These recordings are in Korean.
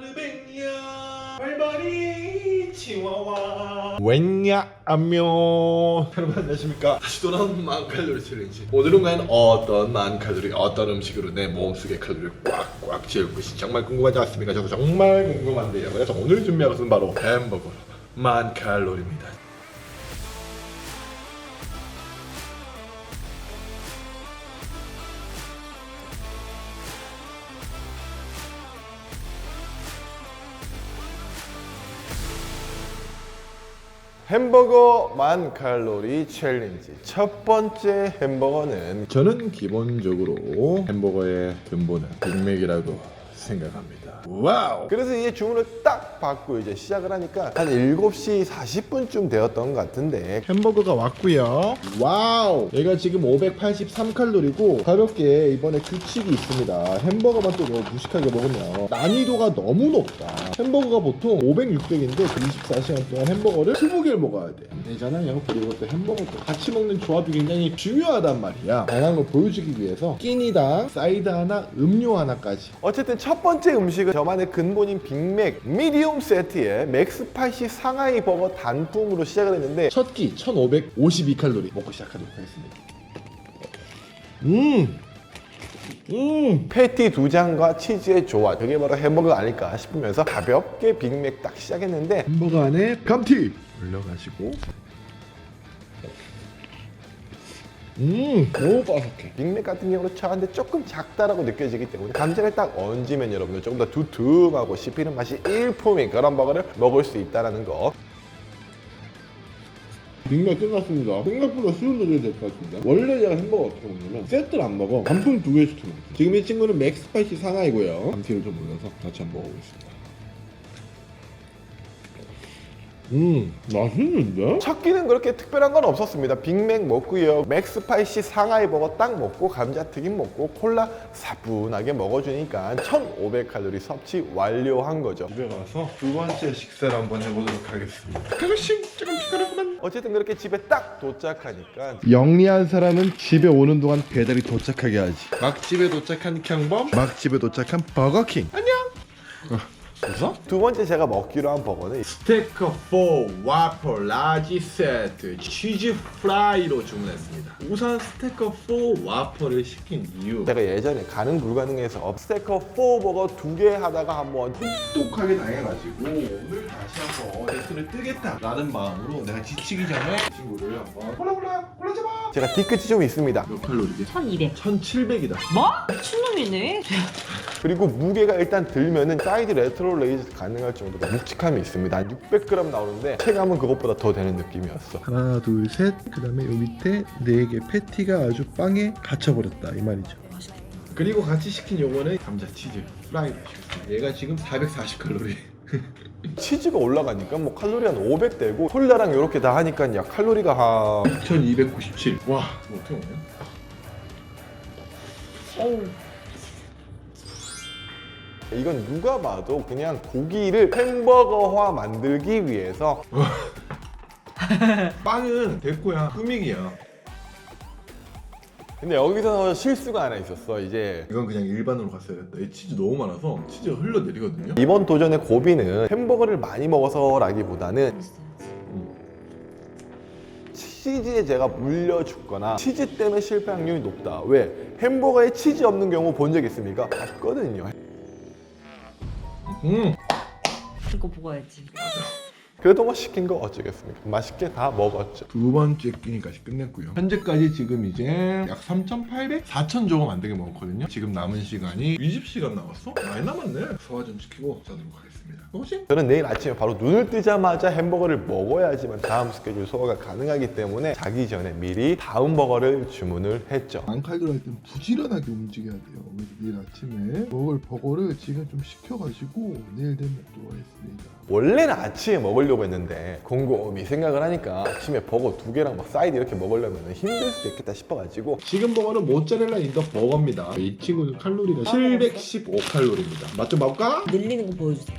아르베니아 발바리 치와와. 웬냐하며 여러분 안녕하십니까? 다시 돌아온 만 칼로리 챌린지. 오늘은 과연 어떤 만 칼로리 어떤 음식으로 내 몸속의 칼로리를 꽉꽉 채울 것이 정말 궁금하지 않습니까? 저도 정말 궁금한데요. 그래서 오늘 준비한 것은 바로 햄버거. 만 칼로리입니다 햄버거 만 칼로리 챌린지. 첫 번째 햄버거는 저는 기본적으로 햄버거의 근본은 빅맥이라고 생각합니다 와우 그래서 이제 주문을 딱 받고 이제 시작을 하니까 한 7시 40분쯤 되었던 것 같은데 햄버거가 왔고요 와우 얘가 지금 583칼로리고 가볍게 이번에 규칙이 있습니다 햄버거만 또 너무 무식하게 먹으면 난이도가 너무 높다 햄버거가 보통 500, 600인데 그 24시간 동안 햄버거를 20개를 먹어야 돼. 안 되잖아요. 그리고 또 햄버거도 같이 먹는 조합이 굉장히 중요하단 말이야. 다양한 걸 보여주기 위해서 끼니당 사이드 하나, 음료 하나까지. 어쨌든 첫 번째 음식은 저만의 근본인 빅맥 미디움 세트에 맥스파이시 상하이 버거 단품으로 시작을 했는데 첫 끼 1552칼로리 먹고 시작하도록 하겠습니다. 음! 음 패티 두 장과 치즈의 조화 그게 바로 햄버거 아닐까 싶으면서 가볍게 빅맥 딱 시작했는데 햄버거 안에 감튀 올려가지고 음 너무 바삭해 빅맥 같은 경우는 저한테 조금 작다라고 느껴지기 때문에 감자를 딱 얹으면 여러분들 조금 더 두툼하고 씹히는 맛이 일품인 그런 버거를 먹을 수 있다는 거 빅맥 끝났습니다. 생각보다 쉬운 노래이 될 것 같습니다. 원래 제가 햄버거 어떻게 먹냐면 세트를 안 먹어. 단품 두 개씩 먹어요. 지금 이 친구는 맥스파이시 상하이고요. 감튀를 좀 올려서 같이 한번 먹어보겠습니다. 음 맛있는데? 첫 끼는 그렇게 특별한 건 없었습니다. 빅맥 먹고요 맥스파이시 상하이 버거 딱 먹고 감자튀김 먹고 콜라 사뿐하게 먹어주니까 1500칼로리 섭취 완료한 거죠. 집에 가서 두 번째 식사를 한번 해보도록 하겠습니다. 가끔씩 조금 피곤하구만 어쨌든 그렇게 집에 딱 도착하니까 영리한 사람은 집에 오는 동안 배달이 도착하게 하지. 막 집에 도착한 경범. 막 집에 도착한 버거킹. 그 래서 두 번째 제가 먹기로 한 버거는 스테이크 4 와퍼 라지 세트 치즈 프라이로 주문했습니다. 우선 스테이크 4 와퍼를 시킨 이유 제가 예전에 가능 불가능해서 스테이크 4 버거 두 개 하다가 한번 똑똑하게 당해가지고 오늘 다시 한번 레슨을 뜨겠다라는 마음으로 내가 지치기 전에 이 친구를 한번 골라 골라 골라 잡아 제가 뒤끝이 좀 있습니다 몇 칼로리지? 1200. 1700이다 뭐? 미친놈이네. 그리고 무게가 일단 들면은 사이드 레트로 레이즈 가능할 정도로 묵직함이 있습니다. 한 600g 나오는데 체감은 그것보다 더 되는 느낌이었어. 하나, 둘, 셋. 그다음에 요 밑에 네 개 패티가 아주 빵에 갇혀버렸다 이 말이죠. 맛있겠다. 그리고 같이 시킨 요거는 감자 치즈 프라이드 시켰어요. 얘가 지금 440칼로리. 치즈가 올라가니까 뭐 칼로리 한 500 되고 콜라랑 이렇게 다 하니까 야 칼로리가 한 2297. 와, 이거 어떻게 먹냐? 어우. 이건 누가 봐도 그냥 고기를 햄버거화 만들기 위해서. 빵은 됐고야 꾸미기야 근데 여기서 실수가 하나 있었어 이제. 이건 그냥 일반으로 갔어야 됐다 이 치즈 너무 많아서 치즈가 흘러내리거든요. 이번 도전의 고비는 햄버거를 많이 먹어서라기보다는 치즈에 제가 물려 죽거나 치즈 때문에 실패 확률이 높다. 왜? 햄버거에 치즈 없는 경우 본 적 있습니까? 없거든요 음 이거 먹어야지. 그래도 뭐 시킨 거 어쩌겠습니까? 맛있게 다 먹었죠. 두 번째 끼니까지 끝냈고요. 현재까지 지금 이제 약 3,800? 4,000 조금 안 되게 먹었거든요. 지금 남은 시간이 20시간 남았어? 많이 남았네. 소화 좀 시키고 자도록 하겠습니다. 혹시? 저는 내일 아침에 바로 눈을 뜨자마자 햄버거를 먹어야지만 다음 스케줄 소화가 가능하기 때문에 자기 전에 미리 다음 버거를 주문을 했죠. 안칼로리 할 때는 부지런하게 움직여야 돼요. 그래서 내일 아침에 먹을 버거를 지금 좀 시켜가지고 내일 되면 먹도록 하겠습니다. 원래는 아침에 먹 으려고 했는데 곰곰이 생각을 하니까 아침에 버거 두 개랑 막 사이드 이렇게 먹으려면 힘들 수도 있겠다 싶어가지고 지금 버거는 모짜렐라 인더 버거입니다 이 친구는 칼로리가 715 칼로리입니다 맛 좀 봐볼까? 늘리는 거 보여주세요.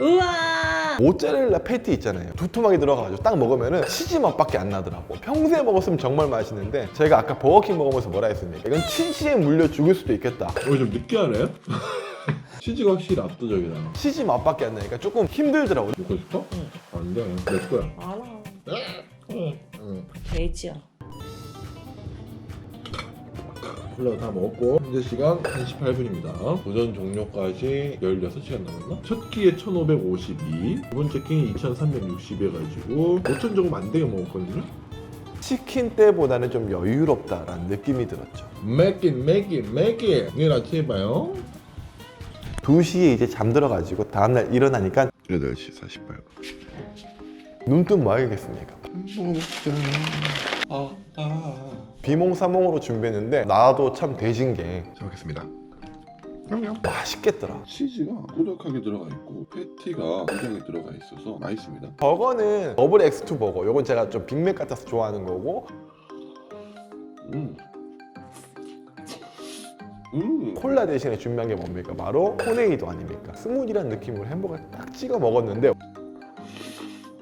우와. 모짜렐라 패티 있잖아요 두툼하게 들어가가지고 딱 먹으면은 치즈 맛밖에 안 나더라고 평소에 먹었으면 정말 맛있는데 제가 아까 버거킹 먹으면서 뭐라 했습니까 이건 치즈에 물려 죽을 수도 있겠다 오늘 좀 느끼하네. 치즈가 확실히 압도적이다. 치즈 맛밖에 안 나니까 조금 힘들더라고 먹고 싶어? 안 돼. 내 거야. 알아. 응. 돼지야. 콜라 다 먹었고 현재 시간 18분입니다. 도전 종료까지 16시간 남았나? 첫 끼에 1552, 두 번째 끼에 2360 해가지고 5천 조금 안 되게 먹었거든요. 치킨 때보다는 좀 여유롭다라는 느낌이 들었죠 it, make it. 내일 아침에 봐요. 2시에 이제 잠들어가지고 다음날 일어나니까 8시 48분. 눈뜬 뭐 하겠습니까. 아, 아. 비몽사몽으로 준비했는데 나도 참 돼진 게잘 먹겠습니다. 맛있겠더라 치즈가 꾸덕하게 들어가 있고 패티가 고장에 들어가 있어서 맛있습니다. 버거는 더블 X2 버거 요건 제가 좀 빅맥 같아서 좋아하는 거고 음. 음. 콜라 대신에 준비한 게 뭡니까? 바로 토네이도 아닙니까? 스무디란 느낌으로 햄버거를 딱 찍어 먹었는데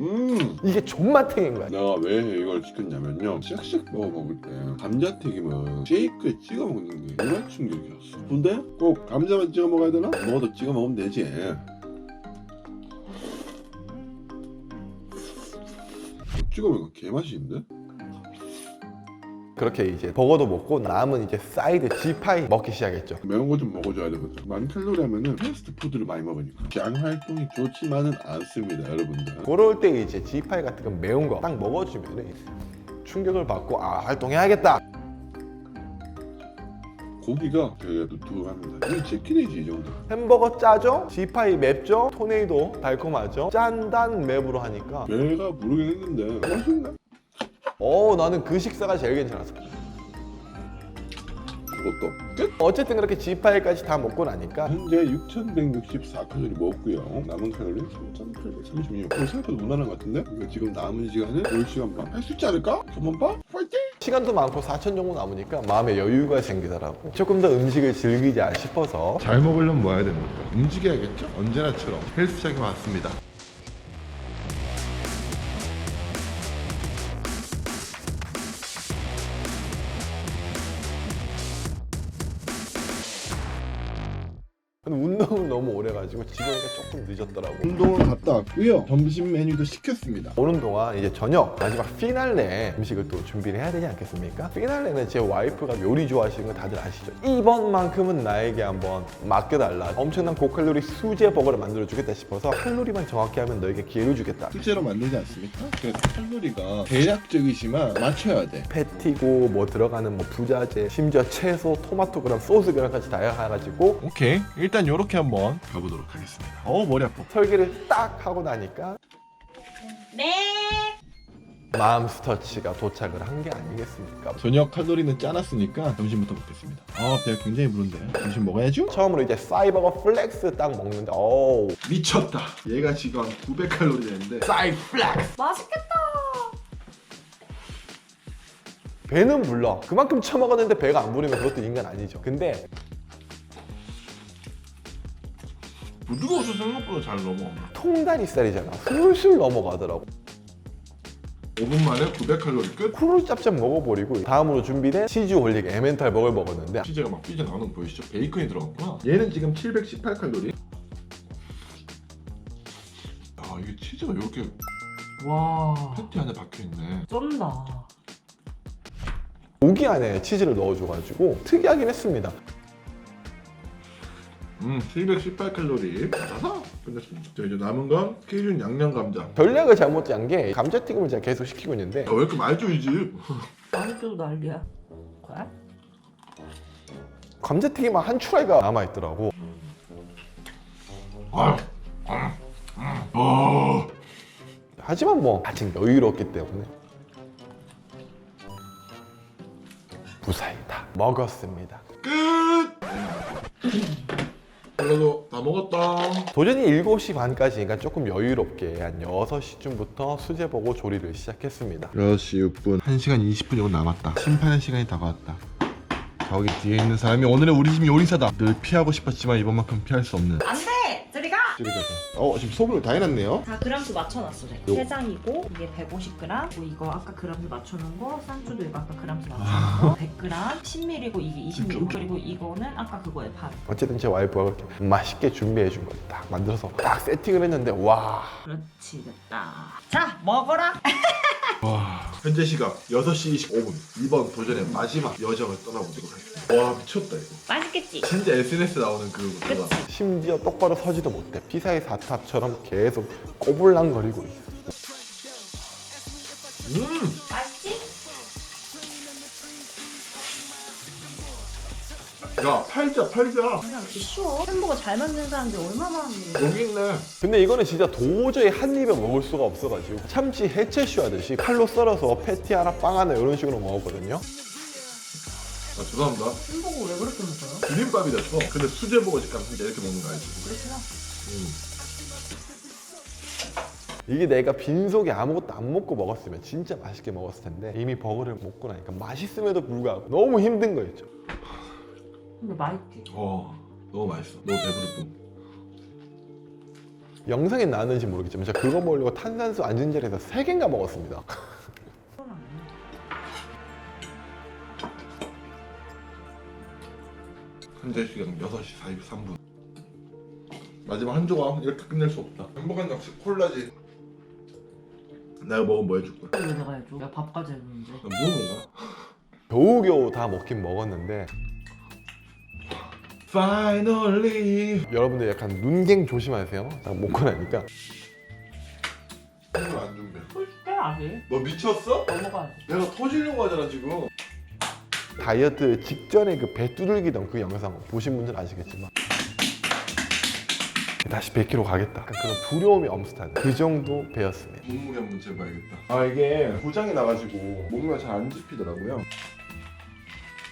음. 이게 존맛탱인 거야 내가 왜 이걸 시켰냐면요 샥샥 먹어 먹을 때 감자튀김은 쉐이크에 찍어 먹는 게 정말 충격이었어 근데 꼭 감자만 찍어 먹어야 되나? 뭐도 찍어 먹으면 되지 찍어 먹으면 개맛있는데? 그렇게 이제 버거도 먹고 남은 이제 사이드 지파이 먹기 시작했죠. 매운 거 좀 먹어줘야 되거든 만 칼로리 하면은 패스트푸드를 많이 먹으니까. 장 활동이 좋지만은 않습니다 여러분들. 그럴 때 이제 지파이 같은 거 매운 거 딱 먹어주면 충격을 받고 아 활동해야겠다. 고기가 되게 두툼합니다. 이게 치킨이지 이 정도. 햄버거 짜죠? 지파이 맵죠? 토네이도 달콤하죠? 짠단 맵으로 하니까. 배가 부르긴 했는데 맛있네 어 나는 그 식사가 제일 괜찮았어 이것도 끝 어쨌든 그렇게 지파이까지 다 먹고 나니까 현재 6,164칼로리 먹었고요. 남은 칼로리 3,836. 어, 생각보다 무난한 것 같은데? 이거 지금 남은 시간은 10시간 반. 할 수 있지 않을까? 한번 봐? 파이팅! 시간도 많고 4천 정도 남으니까 마음에 여유가 생기더라고 조금 더 음식을 즐기자 싶어서 잘 먹으려면 뭐 해야 됩니까? 움직여야겠죠? 언제나처럼 헬스장에 왔습니다. 근데 운동을 너무 오래 가지고 지금 오니까 조금 늦었더라고 운동을 갔다 왔고요. 점심 메뉴도 시켰습니다. 오는 동안 이제 저녁 마지막 피날레 음식을 또 준비를 해야 되지 않겠습니까? 피날레는 제 와이프가 요리 좋아하시는 거 다들 아시죠? 이번만큼은 나에게 한번 맡겨달라 엄청난 고칼로리 수제 버거를 만들어 주겠다 싶어서 칼로리만 정확히 하면 너에게 기회를 주겠다 실제로 만들지 않습니까? 그래서 칼로리가 대략적이지만 맞춰야 돼. 패티고 뭐 들어가는 뭐 부자재 심지어 채소, 토마토 그램, 소스 그램까지 다 해가지고 오케이. 일단 이렇게 한번 가보도록 하겠습니다. 어 머리 아파. 설계를 딱 하고 나니까 네. 마음 스터치가 도착을 한 게 아니겠습니까? 저녁 칼로리는 짜놨으니까 점심부터 먹겠습니다. 아 배가 굉장히 부른데. 점심 먹어야죠? 처음으로 이제 사이버거 플렉스 딱 먹는데 어우 미쳤다. 얘가 지금 900칼로리 되는데 사이 플렉스. 맛있겠다. 배는 불러 그만큼 처먹었는데 배가 안 부르면 그것도 인간 아니죠 근데 부드러워서 생각보다 잘 넘어. 통다리살이잖아 술술 넘어가더라고 5분 만에 900칼로리 끝. 쿠를 짭짭 먹어버리고 다음으로 준비된 치즈 올리기 에멘탈 버거를 먹었는데 치즈가 막 삐져 나오는 거 보이시죠? 베이컨이 들어갔구나. 얘는 지금 718칼로리. 아 이게 치즈가 이렇게 와. 패티 안에 박혀 있네. 쩐다. 고기 안에 치즈를 넣어줘가지고 특이하긴 했습니다 음, 718칼로리. 맞아서 끝냈습니다. 자 이제 남은 건 케이준 양념 감자. 전략을 잘못 짠 게 감자튀김을 제가 계속 시키고 있는데 야, 왜 이렇게 많이? 많이 줘도 난리야. 뭐야? 감자튀김 한 추라이가 남아 있더라고 아, 아, 아, 아. 하지만 뭐 아직 여유롭기 때문에 무사히 다 먹었습니다 끝. 다 먹었다. 도전이 7시 반까지니까 조금 여유롭게 한 6시쯤부터 수제버거 조리를 시작했습니다. 6시 6분. 1시간 20분 정도 남았다. 심판의 시간이 다가왔다. 저기 뒤에 있는 사람이 오늘의 우리 집 요리사다. 늘 피하고 싶었지만 이번만큼 피할 수 없는. 안 돼. 찌르겠어. 어 지금 소분을 다 해놨네요. 다 그람수 맞춰놨어 내가. 요. 3장이고 이게 150g 그리고 이거 아까 그람수 맞춰놓은 거 쌍주도 이거 아까 그람수 맞춰놓은 거 100g 10ml고 이게 20ml 그리고 이거는 아까 그거에 반. 어쨌든 제 와이프가 그렇게 맛있게 준비해 준 거 딱 만들어서 딱 세팅을 했는데 와. 그렇지 됐다. 자 먹어라 현재 시각 6시 25분 이번 도전의 마지막 여정을 떠나보도록 하겠습니다 와 미쳤다 이거 맛있겠지? 진짜 SNS 나오는 그 그치? 심지어 똑바로 서지도 못해. 피사의 사탑처럼 계속 꼬불랑거리고 있어. 음 야 팔자 팔자. 그냥 이렇게 쉬워 햄버거 잘 만드는 사람들이 얼마나 많은데 여기 있네. 근데 이거는 진짜 도저히 한 입에 먹을 수가 없어가지고. 참치 해체슈 하듯이 칼로 썰어서 패티 하나 빵 하나 이런 식으로 먹었거든요. 아 죄송합니다. 햄버거 왜 그렇게 먹어요? 비빔밥이다 쳐 근데 수제버거 집 가면 진짜 이렇게 먹는 거 알지? 그렇구나. 이게 내가 빈속에 아무것도 안 먹고 먹었으면 진짜 맛있게 먹었을 텐데 이미 버거를 먹고 나니까 맛있음에도 불구하고 너무 힘든 거였죠. 근데 맛있지? 어 너무 맛있어 너무 배부를 뿐 영상에 나왔는지 모르겠지만 제가 그거 먹으려고 탄산수 앉은 자리에서 세 개인가 먹었습니다. 그건 아니야 현재 시각 6시 43분 마지막 한 조각 이렇게 끝낼 수 없다 행복한 역시 콜라지 내가 먹으면 뭐 해줄 거야? 왜 내가 해줘? 내가 밥까지 해줬는데 난 무언가? 겨우겨우 다 먹긴 먹었는데 Finally 여러분들 약간 눈갱 조심하세요. 딱 먹고 나니까 선물 안 아직 너 미쳤어? 넘어가야지 내가 터지려고 하잖아 지금 다이어트 직전에 그 배 두들기던 그 영상 보신 분들 아시겠지만 다시 100kg 가겠다. 약간 그런 두려움이 엄습하는 그 정도 배였습니다. 몸무게 한번 재봐야겠다 아 이게 고장이 나가지고 몸무게가 잘 안 집히더라고요.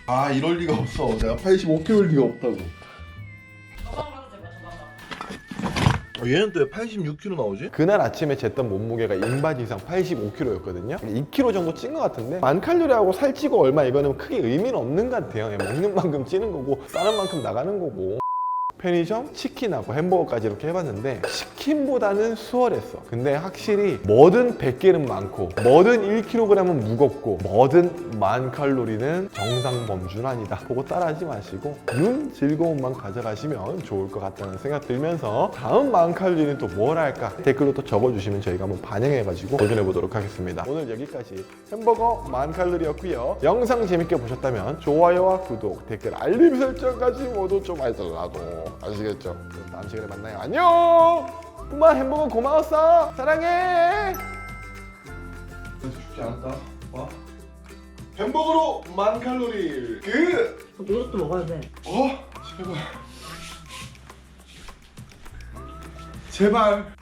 아 이럴 리가 없어. 내가 85kg일 리가 없다고. 아, 얘는 또왜 86kg 나오지? 그날 아침에 쟀던 몸무게가 인바디 이상 85kg였거든요. 2kg 정도 찐 것 같은데 만 칼로리하고 살찌고 얼마 이거는 크게 의미는 없는 것 같아요. 먹는 만큼 찌는 거고 싸는 만큼 나가는 거고. 편의점 치킨하고 햄버거까지 이렇게 해봤는데 치킨보다는 수월했어. 근데 확실히 뭐든 100개는 많고 뭐든 1kg은 무겁고 뭐든 만 칼로리는 정상 범주는 아니다. 보고 따라하지 마시고 눈 즐거움만 가져가시면 좋을 것 같다는 생각 들면서 다음 만 칼로리는 또 뭘 할까? 댓글로 또 적어주시면 저희가 한번 반영해가지고 도전해 보도록 하겠습니다. 오늘 여기까지. 햄버거 만 칼로리였고요. 영상 재밌게 보셨다면 좋아요와 구독 댓글 알림 설정까지 모두 좀 해달라고 아시겠죠? 그럼 다음 시간에 만나요. 안녕! 꼬마 햄버거 고마웠어. 사랑해. 죽지 않았다. 와. 햄버거로 만 칼로리. 그! 이것도 먹어야 돼. 어? 제발. 제발